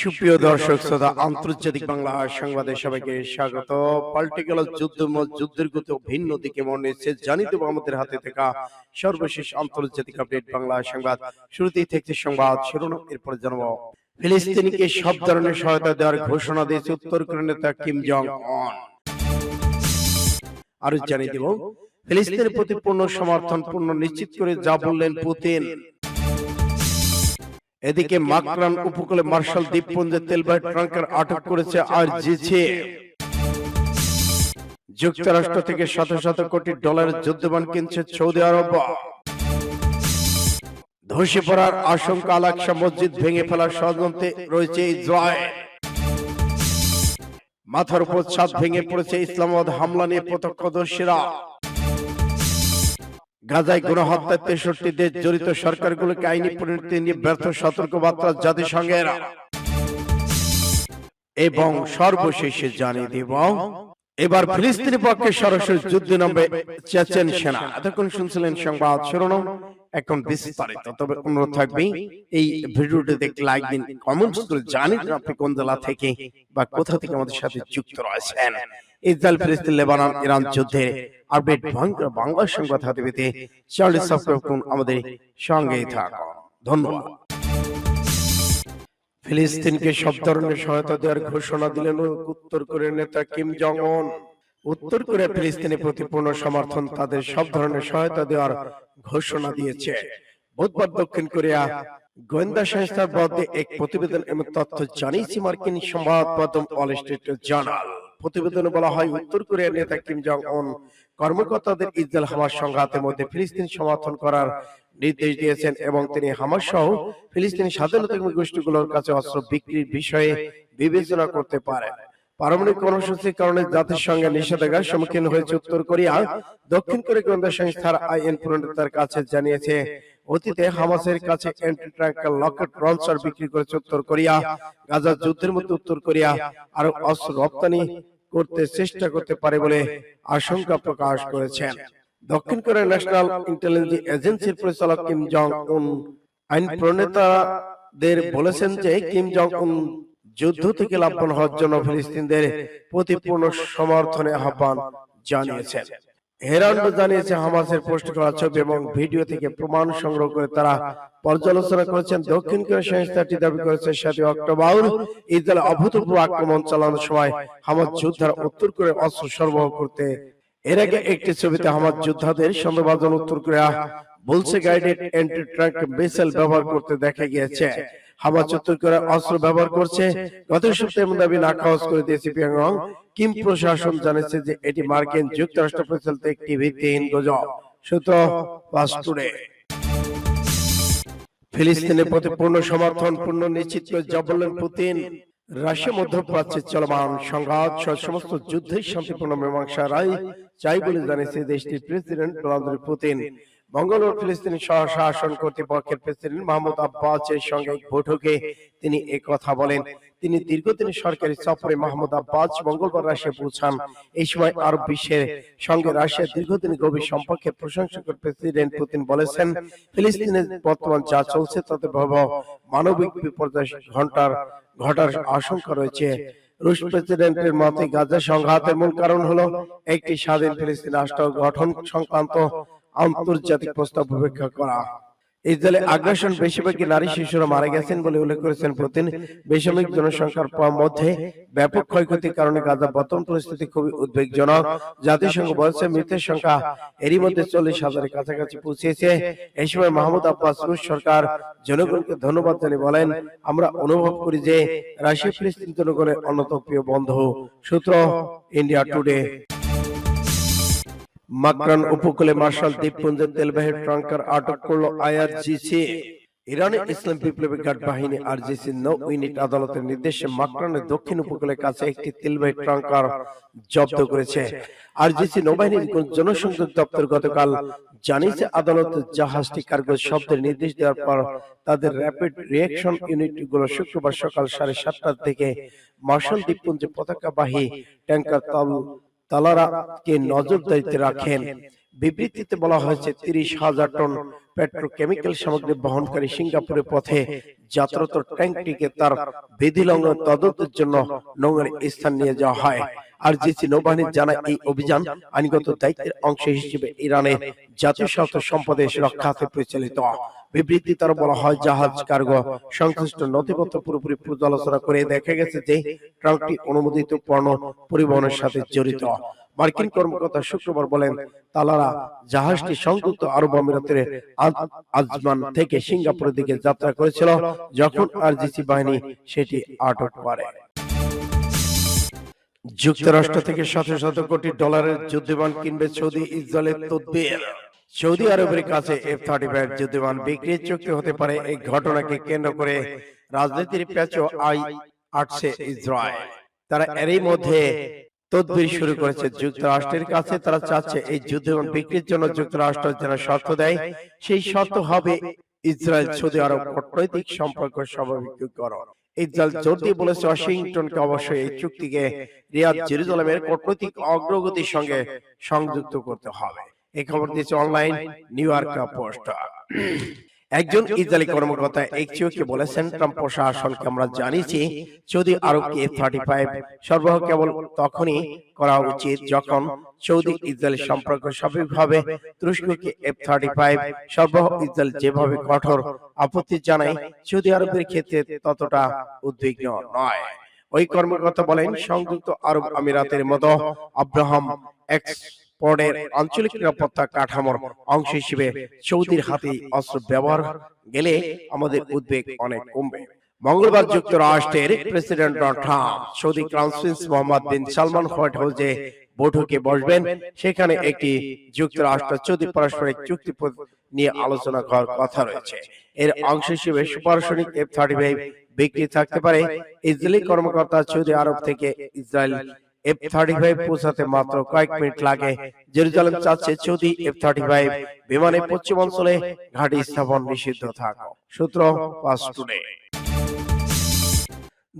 সুপ্রিয় দর্শক শ্রোতা, আন্তর্জাতিক বাংলা সংবাদে সবাইকে স্বাগত। পাল্টে গেল যুদ্ধ যুদ্ধের গতি ভিন্ন দিকে মনে এসেছে। জানিয়ে দেবো আমাদের হাতে থাকা সর্বশেষ আন্তর্জাতিক আপডেট বাংলা সংবাদ। শুরুতেই থাকছে সংবাদ শিরোনাম, এরপরে জানাব। ফিলিস্তিনিকে সব ধরনের সহায়তা দেওয়ার ঘোষণা দিয়েছে উত্তর কোরিয়ার নেতা কিম জং অন আরও জানিয়ে দেব, ফিলিস্তিনের প্রতি পূর্ণ সমর্থন, পূর্ণ নিশ্চিত করে যা বললেন পুতিন। এদিকে মাকরান উপকূলে মার্শাল দ্বীপপুঞ্জে তেলবাহী ট্রাঙ্কার আটক করেছে আর জিছে যুক্তরাষ্ট্র থেকে শত শত কোটি ডলারের যুদ্ধবান কিনছে সৌদি আরব। ধসে পড়ার আশঙ্কা আলাকসা মসজিদ ভেঙে ফেলার ষড়যন্ত্রে রয়েছে ইসরায়েল মাথার উপর ছাদ ভেঙে পড়েছে ইসলামাবাদ হামলা নিয়ে প্রত্যক্ষদর্শীরা। গাজায় গণহত্যায় তেষট্টি দেশ জড়িত সরকারগুলোকে আইনি পরিণতি নিয়ে ব্যর্থ সতর্কবার্তা জাতিসংঘের এবং সর্বশেষে জানিয়ে দিব এবার ফিলিস্তিনি পক্ষে সরাসরি যুদ্ধে নামবে চেচেন সেনা। এতক্ষণ শুনছিলেন সংবাদ শিরোনাম এখন বিস্তারিত। তবে অনুরোধ থাকবে এই ভিডিওটি দেখতে লাইক দিন কমেন্টস করে জানিন আপনি কোন জেলা থেকে বা কোথা থেকে আমাদের সাথে যুক্ত রয়েছেন। ইসরায়েল ফিলিস্তিন লেবানন ইরান যুদ্ধে আপডেট ভয়ঙ্কর বাংলা সংবাদ হাতে পেতে চ্যানেলটি সাবস্ক্রাইব করুন আমাদের সঙ্গেই থাকুন। ধন্যবাদ। ফিলিস্তিনকে সব ধরনের সহায়তা দেওয়ার ঘোষণা দিলেন উত্তর কোরিয়ার নেতা কিম জং উন। উত্তর কোরিয়া ফিলিস্তিনের প্রতি পূর্ণ সমর্থন তাদের সব ধরনের সহায়তা দেওয়ার ঘোষণা দিয়েছে। বুধবার দক্ষিণ কোরিয়া গোয়েন্দা সংস্থার বরাদ্দে এক প্রতিবেদন এবং তথ্য জানিয়েছে মার্কিন সংবাদ মাধ্যম অল স্ট্রিট জার্নাল প্রতিবেদনে বলা হয়, উত্তর কোরিয়ার নেতা কিম জং উন কর্মকর্তাদের ইসরায়েল হামাস সংঘাতের মধ্যে ফিলিস্তিন সমর্থন করার নির্দেশ দিয়েছেন এবং তিনি হামাস সহ ফিলিস্তিনি স্বাধীনতা গোষ্ঠীগুলোর কাছে অস্ত্র বিক্রির বিষয়ে বিবেচনা করতে পারেন পারমাণবিক কর্মসূচির কারণে জাতিসংঘের নিষেধাজ্ঞার সম্মুখীন হয়েছে উত্তর কোরিয়া। দক্ষিণ কোরিয়া গোয়েন্দা সংস্থার আইএন প্রণেতার কাছে জানিয়েছে অতীতে হামাসের কাছে অ্যান্টি ট্যাঙ্কার লকেট লঞ্চার বিক্রি করেছে উত্তর কোরিয়া গাজা যুদ্ধের মধ্যে উত্তর কোরিয়া আরও অস্ত্র রপ্তানি করতে চেষ্টা করতে পারে বলে আশঙ্কা প্রকাশ করেছেন। দক্ষিণ কোরিয়ার ন্যাশনাল ইন্টেলিজেন্স এজেন্সির পরিচালক কিম জং উন আইন প্রণেতাদের বলেছেন যে কিম জং উন যুদ্ধ থেকে লাভবান হওয়ার জন্য ফিলিস্তিনদের প্রতি পূর্ণ সমর্থনে আহ্বান জানিয়েছেন। হেরান্ড জানিয়েছে হামাসের পোস্ট করা ছবি এবং ভিডিও থেকে প্রমাণ সংগ্রহ করে তারা পর্যালোচনা করেছেন দক্ষিণ কোরিয়া সংস্থাটি দাবি করেছে সাতই অক্টোবর ইসরায়েল অভূতপূর্ব আক্রমণ চালানোর সময় হামাস যোদ্ধারা উত্তর কোরিয়া অস্ত্র সরবরাহ করতে এর আগে একটি ছবিতে হামাস যোদ্ধাদের সন্দেহভাজন উত্তর কোরিয়া বলছে গাইডেড অ্যান্টি ট্যাঙ্ক মিসাইল ব্যবহার করতে দেখা গিয়েছে। হামাস উত্তর কোরিয়া অস্ত্র ব্যবহার করছে। গত সপ্তাহে এমন দাবি নাকচ করে দিয়েছে পিয়ংইয়ং কিম প্রশাসন জানিয়েছে যে এটি মার্কিন যুক্তরাষ্ট্র পরিচালিত একটি ভিত্তিহীন গুজব সূত্র টুডে। ফিলিস্তিনের প্রতি পূর্ণ সমর্থন পূর্ণ নিশ্চিত করে যা বললেন পুতিন রাশিয়া মধ্যপ্রাচ্যে চলমান সংঘাত সমস্ত যুদ্ধের শান্তিপূর্ণ মীমাংসা রায় চাই বলে জানিয়েছে দেশটির প্রেসিডেন্ট ভ্লাদিমির পুতিন। মঙ্গলবার ফিলিস্তিনি শাসন কর্তৃপক্ষের প্রেসিডেন্ট মাহমুদ আব্বাসের সঙ্গে এক বৈঠকে তিনি এ কথা বলেন। তিনি দীর্ঘদিনের সরকারি সফরে মাহমুদ আব্বাস মঙ্গলবার রাশিয়া পৌঁছান। এই সময় আরব বিশ্বের সঙ্গে রাশিয়ার দীর্ঘদিনের গভীর সম্পর্কের প্রশংসা করে প্রেসিডেন্ট পুতিন বলেছেন ফিলিস্তিনের বর্তমান যা চলছে তাতে ভয়াবহ মানবিক বিপর্যয় ঘণ্টার, ঘটার আশঙ্কা রয়েছে। রুশ প্রেসিডেন্টের মতে, গাজা সংঘাতের মূল কারণ হলো একটি স্বাধীন ফিলিস্তিন রাষ্ট্র গঠন সংক্রান্ত আন্তর্জাতিক প্রস্তাব উপেক্ষা করা। ইসরায়েলে আগ্রাসন বেশিরভাগই নারী শিশুরা মারা গেছেন বলে উল্লেখ করেছেন পুতিন। বেসামরিক জনসংখ্যার মধ্যে ব্যাপক ক্ষয়ক্ষতির কারণে গাজা বর্তমান পরিস্থিতি খুবই উদ্বেগজনক। জাতিসংঘ বলছে মৃতের সংখ্যা এরই মধ্যে চল্লিশ হাজারের কাছাকাছি পৌঁছেছে। এই সময় মাহমুদ আব্বাস রুশ সরকার জনগণকে ধন্যবাদ জানিয়ে বলেন আমরা অনুভব করি যে রাশিয়া ফিলিস্তিন জনগণের অন্যতম প্রিয় বন্ধু। সূত্র ইন্ডিয়া টুডে। মাকরান উপকূলে মার্শাল দ্বীপপুঞ্জের তেলবাহী ট্রাঙ্কার আটক করল আইআরজিসি। ইরানের ইসলাম বিপ্লবী গার্ড বাহিনী আরজিসি নৌ ইউনিট আদালতের নির্দেশে মাকরানের দক্ষিণ উপকূলের কাছে একটি তেলবাহী ট্রাঙ্কার জব্দ করেছে। আরজিসি নৌবাহিনীর জনসংযোগ দপ্তর গতকাল জানিয়েছে আদালত জাহাজটি কার্গো শব্দের নির্দেশ দেওয়ার পর তাদের র্যাপিড রিয়াকশন ইউনিটগুলো শুক্রবার সকাল সাড়ে সাতটার থেকে মার্শাল দ্বীপপুঞ্জে পতাকাবাহী ট্যাঙ্কার তল তালারাকে নজরদারিতে রাখেন। বিবৃতিতে বলা হয়েছে তিরিশ হাজার টন পেট্রোকেমিক্যাল সামগ্রী বহনকারী সিঙ্গাপুরের পথে যাত্রারত ট্যাঙ্কটিকে তার বিধি লঙ্ঘন তদন্তের জন্য নোংর স্থান নিয়ে যাওয়া হয়। আর জিসি নৌবাহিনী জানায় এই অভিযান আইনগত দায়িত্বের অংশ হিসেবে ইরানের জাতীয় স্বার্থ সম্পদের রক্ষার্থে পরিচালিত। বিবৃতি তারা বলা হয় জাহাজ কার্গো সংশ্লিষ্ট নথিপত্র পুরোপুরি পর্যালোচনা করে দেখা গেছে যে ট্রাকটি অনুমোদিত পণ্য পরিবহনের সাথে জড়িত। মার্কিন কর্মকর্তা শুক্রবার বলেন তালারা জাহাজটি সংযুক্ত আরব আমিরাতের আজমান থেকে সিঙ্গাপুরের দিকে যাত্রা করেছিল। যখন আরজিসি বাহিনী সেটি আটক করে যুক্তরাষ্ট্র থেকে শত শত কোটি ডলারের যুদ্ধবিমান কিনবে সৌদি ইসরায়েলের তদবির। সৌদি আরবের কাছে এফ থার্টি ফাইভ যুদ্ধবিমান বিক্রির চুক্তি হতে পারে। এই ঘটনাকে কেন্দ্র করে রাজনীতির প্যাচও আই আটছে ইসরায়েল। তারা এরই মধ্যে তদবির শুরু করেছে যুক্তরাষ্ট্রের কাছে। তারা চাচ্ছে এই যুদ্ধবিমান বিক্রির জন্য যুক্তরাষ্ট্র যেন শর্ত দেয়, সেই শর্ত হবে ইসরায়েল, সৌদি আরব কূটনৈতিক সম্পর্ক স্বাভাবিকীকরণ ইসরায়েল জোর দিয়ে বলেছে ওয়াশিংটনকে অবশ্যই এই চুক্তিকে রিয়াদ জেরুজালেমের কূটনৈতিক অগ্রগতির সঙ্গে সংযুক্ত করতে হবে। এই খবর দিয়েছে অনলাইন নিউ ইয়র্ক পোস্ট। একজন ইসরায়েলি কর্মকর্তা এক্সিওকে বলেছেন ট্রাম্প প্রশাসনকে আমরা জানিয়েছি সৌদি আরবকে থার্টি ফাইভ সরবরাহ কেবল তখনই করা উচিত যখন সৌদি ইসরায়েল সম্পর্ক স্বাভাবিকভাবে তুরস্ককে এফ থার্টি ফাইভ সরবরাহ ইসরায়েল যেভাবে কঠোর আপত্তি জানায় সৌদি আরবের ক্ষেত্রে ততটা উদ্বিগ্ন নয়। ওই কর্মকর্তা বলেন সংযুক্ত আরব আমিরাতের মতো আব্রাহাম এক্সপোর্টের আঞ্চলিক নিরাপত্তা কাঠামোর অংশ হিসেবে সৌদির হাতে অস্ত্র ব্যবহার গেলে আমাদের উদ্বেগ অনেক কমবে। মঙ্গলবার যুক্তরাষ্ট্রের president Donald Trump Saudi crown prince Mohammed bin Salman white হাউসে বৈঠকে বসবেন। সেখানে একটি যুক্তরাষ্ট্র সৌদি পারস্পরিক চুক্তি নিয়ে আলোচনা করার কথা রয়েছে। এর অংশ হিসেবে সুপারসনিক এফ থার্টি ফাইভ বিক্রি থাকতে পারে ইসরায়েলি কর্মকর্তা সৌদি আরব থেকে ইসরায়েল এফ থার্টি ফাইভ পৌঁছাতে মাত্র কয়েক মিনিট লাগে। জেরুজালেম চাচ্ছে সৌদি এফ থার্টি ফাইভ বিমানে পশ্চিমাঞ্চলে ঘাঁটি স্থাপন নিষিদ্ধ থাকা। সূত্র পাঁচ টুডে।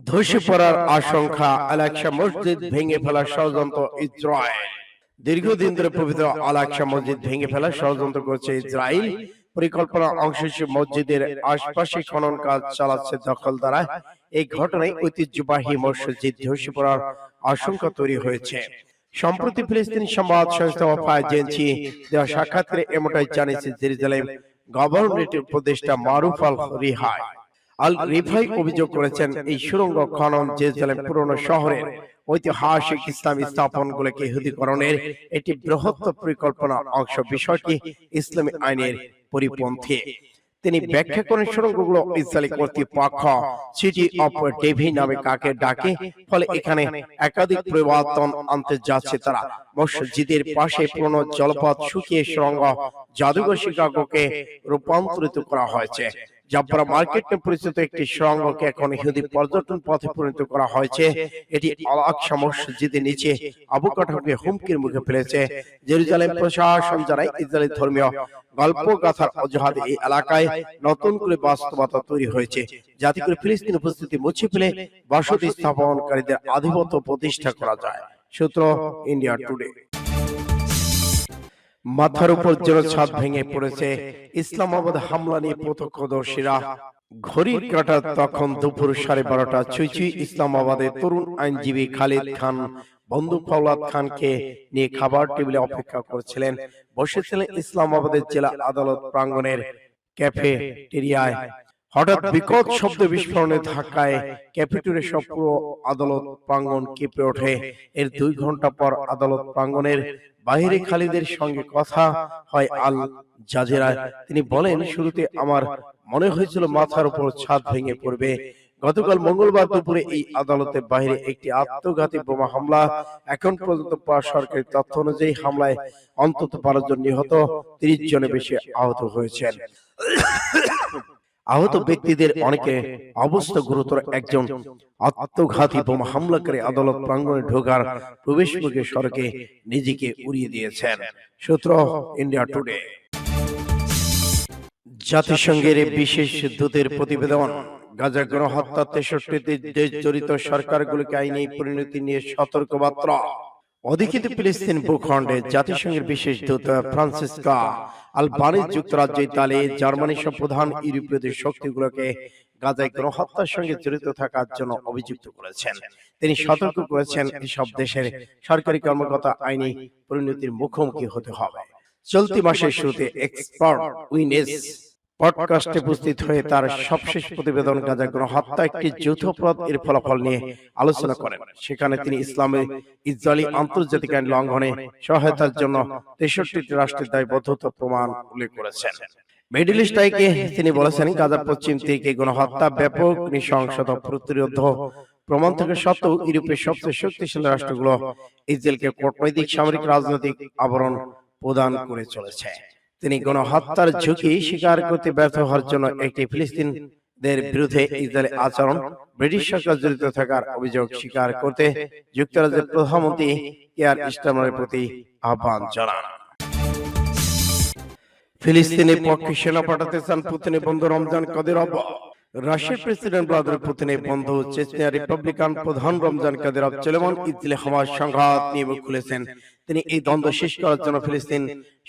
ধসে পড়ার আশঙ্কা আলাক্সা মসজিদ ভেঙে ফেলার ষড়যন্ত্র ইসরায়েল। দীর্ঘদিন ধরে পবিত্র আলাক্সা মসজিদ ভেঙে ফেলার ষড়যন্ত্র করছে ইসরায়েল। পরিকল্পনা অংশ হিসেবে মসজিদের আশপাশে খনন কাজ চালাচ্ছে দখলদারা। এই ঘটনায় ঐতিহ্যবাহী মসজিদ ধসে পড়ার আশঙ্কা তৈরি হয়েছে। সম্প্রতি ফিলিস্তিনি সংবাদ সংস্থা ওয়াফা এজেন্সি দেওয়া সাক্ষাৎকারে এমনটাই জানিয়েছে জেরুজালেম গভর্নমেন্টের উপদেষ্টা মারুফ আল রিহাই। আল রিফাই অভিযোগ করেছেন এই সুরঙ্গ খনন জেরুজালেম পুরনো শহরের ঐতিহাসিক ইসলামী স্থাপনগুলোকে ইহুদিকরণের একটি বৃহত্তর পরিকল্পনা অংশ বিষয়টি ইসলামী আইনের পরিপন্থী। তিনি ব্যাখ্যা করেন সুরঙ্গগুলো ইসরায়েলি কর্তৃপক্ষ সিটি অফ ডেভি নামে কাকে ডাকে? ফলে এখানে একাধিক পরিবর্তন আনতে যাচ্ছে তারা। মসজিদের পাশে পুরনো জলপথ শুকিয়ে সুরঙ্গ জাদুঘর শিকাগোকে রূপান্তরিত করা হয়েছে। জাব্বারা মার্কেট নামে পরিচিত একটি সুড়ঙ্গকে এখন ইহুদি পর্যটন পথে পরিণত করা হয়েছে। এটি আল আকসা মসজিদের নিচে আবু কাঠামোকে হুমকির মুখে ফেলেছে। জেরুজালেম প্রশাসন জানায় ইসরায়েলি ধর্মীয় গল্প গাথার অজুহাতে এই এলাকায় নতুন করে বাস্তবতা তৈরি হয়েছে। যাতে করে ফিলিস্তিন উপস্থিতি মুছে ফেলে বসতি স্থাপনকারীদের আধিপত্য প্রতিষ্ঠা করা যায়। সূত্র ইন্ডিয়া টুডে। মাথার উপর যেন ছাদ ভেঙে পড়েছে। ইসলামাবাদ হামলা নিয়ে প্রত্যক্ষদর্শীরা ঘড়ির কাটা তখন দুপুর সাড়ে বারোটা ছুঁই ছুঁই ইসলামাবাদের তরুণ আইনজীবী খালিদ খান বন্ধু ফৌলাদ খানকে নিয়ে খাবার টেবিলে অপেক্ষা করছিলেন। বসেছিলেন ইসলামাবাদের জেলা আদালত প্রাঙ্গনের ক্যাফে ক্যাফেটেরিয়ায়। হঠাৎ বিকট শব্দ বিস্ফোরণে ধাক্কায় ক্যাফেটেরিয়া সব পুরো আদালত প্রাঙ্গণ কেঁপে ওঠে। এর দুই ঘণ্টা পর আদালত প্রাঙ্গণের বাহিরে খালিদের সঙ্গে কথা হয় আল জাজেরায় তিনি বলেন শুরুতে আমার মনে হয়েছিল মাথার উপর ছাদ ভেঙে পড়বে। গতকাল মঙ্গলবার দুপুরে এই আদালতের বাইরে একটি আত্মঘাতী বোমা হামলা এখন পর্যন্ত পাওয়া সরকারি তথ্য অনুযায়ী হামলায় অন্তত বারো জন নিহত তিরিশ জনের বেশি আহত হয়েছেন আহত ব্যক্তিদের অনেকে অবস্থা গুরুতর একজন আত্মঘাতী বোমা হামলাকারী আদালত প্রাঙ্গণে ঢোকার প্রবেশ মুখে সড়কে নিজেকে উড়িয়ে দিয়েছেন সূত্র ইন্ডিয়া টুডে জাতিসংঘের বিশেষ দূতের প্রতিবেদন গাজা গণহত্যা তেষট্টি দেশ জড়িত সরকারগুলোকে আইনি পরিণতি নিয়ে সতর্ক বার্তা অধিকৃত ফিলিস্তিন ভূখণ্ডে জাতিসংঘের বিশেষ দূত ফ্রান্সিসকা আলবানিজ যুক্তরাজ্য ইতালি জার্মানি সহ প্রধান ইউরোপীয় দেশ শক্তিগুলোকে গাজায় গণহত্যার সঙ্গে জড়িত থাকার জন্য অভিযুক্ত করেছেন। তিনি সতর্ক করেছেন এসব দেশের সরকারি কর্মকর্তা আইনি পরিণতির মুখোমুখি হতে হবে। চলতি মাসের শুরুতে এক্সপার্ট উইনেস পডকাস্টে উপস্থিত হয়ে তার সবশেষ প্রতিবেদন গাজা গণহত্যা একটি যৌথ অপরাধ এর ফলাফল নিয়ে আলোচনা করেন। সেখানে তিনি ইসলামের ইসরায়েলি আন্তর্জাতিক আইন লঙ্ঘনে সহায়তার জন্য তেষট্টি রাষ্ট্রের দায়বদ্ধতা প্রমাণ উল্লেখ করেছেন। মিডল ইস্ট আইকে তিনি বলেছেন গাজার পশ্চিম থেকে গণহত্যা ব্যাপক নৃশংসতা প্রতিরোধ প্রমাণ থেকে সত্ত্বেও ইউরোপের সবচেয়ে শক্তিশালী রাষ্ট্রগুলো ইসরায়েলকে কূটনৈতিক সামরিক রাজনৈতিক আবরণ প্রদান করে চলেছে তিনি গণহত্যার ঝুঁকি স্বীকার করতে ব্যর্থ হওয়ার জন্য একটি ফিলিস্তিনদের বিরুদ্ধে ইসরায়েলের আচরণ ব্রিটিশ সরকার জড়িত থাকার অভিযোগ স্বীকার করতে যুক্তরাজ্যের প্রধানমন্ত্রী কেয়ার ইস্টামের প্রতি আহ্বান জানান। ফিলিস্তিনের পক্ষে সেনা পাঠাতে চান পুতিনের বন্ধু রমজান কদের কাদের রাশিয়ার প্রেসিডেন্ট ভ্লাদিমির পুতিনের বন্ধু চেচনিয়া রিপাবলিকান প্রধান রমজান কাদের চলমান ইসরায়েল হামাস সংঘাত নিয়ে মুখ খুলেছেন। তিনি এই দ্বন্দ্ব শেষ করার জন্য ফিলিস্তিন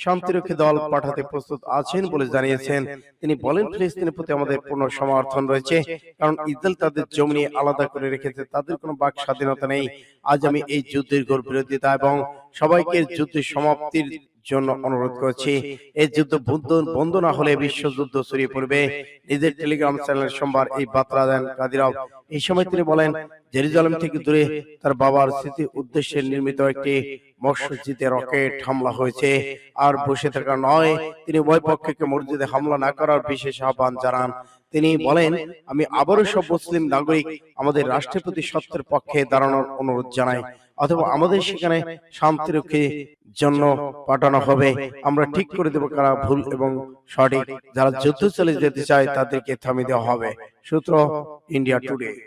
শান্তিরক্ষী দল পাঠাতে প্রস্তুত আছেন বলে জানিয়েছেন। তিনি বলেন, ফিলিস্তিনের প্রতি আমাদের পূর্ণ সমর্থন রয়েছে, কারণ ইসরায়েল তাদের জমি নিয়ে আলাদা করে রেখেছে, তাদের কোনো বাক স্বাধীনতা নেই। আজ আমি এই যুদ্ধের ঘোর বিরোধিতা এবং সবাইকে যুদ্ধের সমাপ্তির জন্য অনুরোধ করছি। এই যুদ্ধ বন্ধ না হলে বিশ্বযুদ্ধ ছড়িয়ে পড়বে। নিজের টেলিগ্রাম চ্যানেল সোমবার এই বার্তা দেন কাদিরাও। এই সময় তিনি বলেন জেরুজালেম থেকে দূরে তার বাবার স্মৃতি উদ্দেশ্যে নির্মিত একটি মসজিদে রকেট হামলা হয়েছে। আর বসে থাকা নয় তিনি উভয় পক্ষকে মসজিদে হামলা না করার বিশেষ আহ্বান জানান। তিনি বলেন আমি আবারও সব মুসলিম নাগরিক আমাদের রাষ্ট্রের প্রতি সত্যের পক্ষে দাঁড়ানোর অনুরোধ জানাই অথবা আমাদের সেখানে শান্তিরক্ষী জন্য পাঠানো হবে। আমরা ঠিক করে দেবো কারা ভুল এবং সঠিক। যারা যুদ্ধ চলে যেতে চায় তাদেরকে থামিয়ে দেওয়া হবে। সূত্র ইন্ডিয়া টুডে।